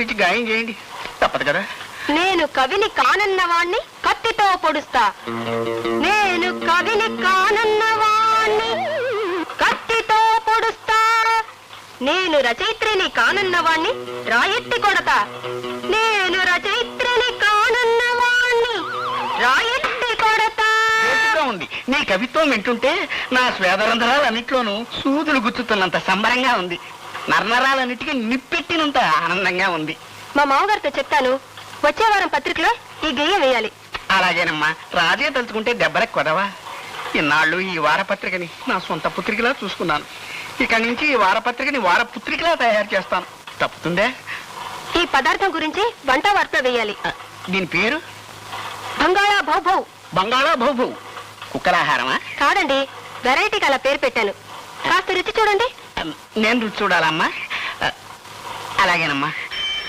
పిచ్చి గాయం చేయండి. తప్పదు కదా? నేను కవిని కానన్నవాణ్ణి కత్తితో పొడుస్తా. నేను కవిని కానన్నవాణ్ణి కత్తితో పొడుస్తా. నేను రచయిత్రిని కానన్నవాణ్ణి రాయెత్తి కొడతా. నేను రచయిత్రిని కానన్నవాణ్ణి రాయెత్తి కొడతా. ఉంది. నీ కవిత్వం వింటుంటే నా స్వేదరంధ్రాలన్నిట్లోనూ సూదులు గుచ్చుతున్నంత సంబరంగా ఉంది. నర్నరాలన్నిటికీ నిప్పెట్టినంత ఆనందంగా ఉంది. మా మామగారితో చెప్తాను. వచ్చే వారం పత్రికలో ఈ గెయ్యం వేయాలి. అలాగేనమ్మా రాజే తలుచుకుంటే దెబ్బలకు కొదవా ఇన్నాళ్ళు ఈ వారపత్రికని నా సొంత పుత్రికలా చూసుకున్నాను. ఇక నుంచి ఈ వారపత్రికని వారపుత్రికలా తయారు చేస్తాను. తప్పుతుందే? ఈ పదార్థం గురించి వంట వార్త వేయాలి. ఆ, దీని పేరు? బంగాళా భౌభౌ బంగాళా భౌభౌ కుక్కలాహారమా? కాదండి వెరైటీకి అలా పేరు పెట్టాను. కాస్త రుచి చూడండి. నేను రుచి చూడాలమ్మా. అలాగేనమ్మా.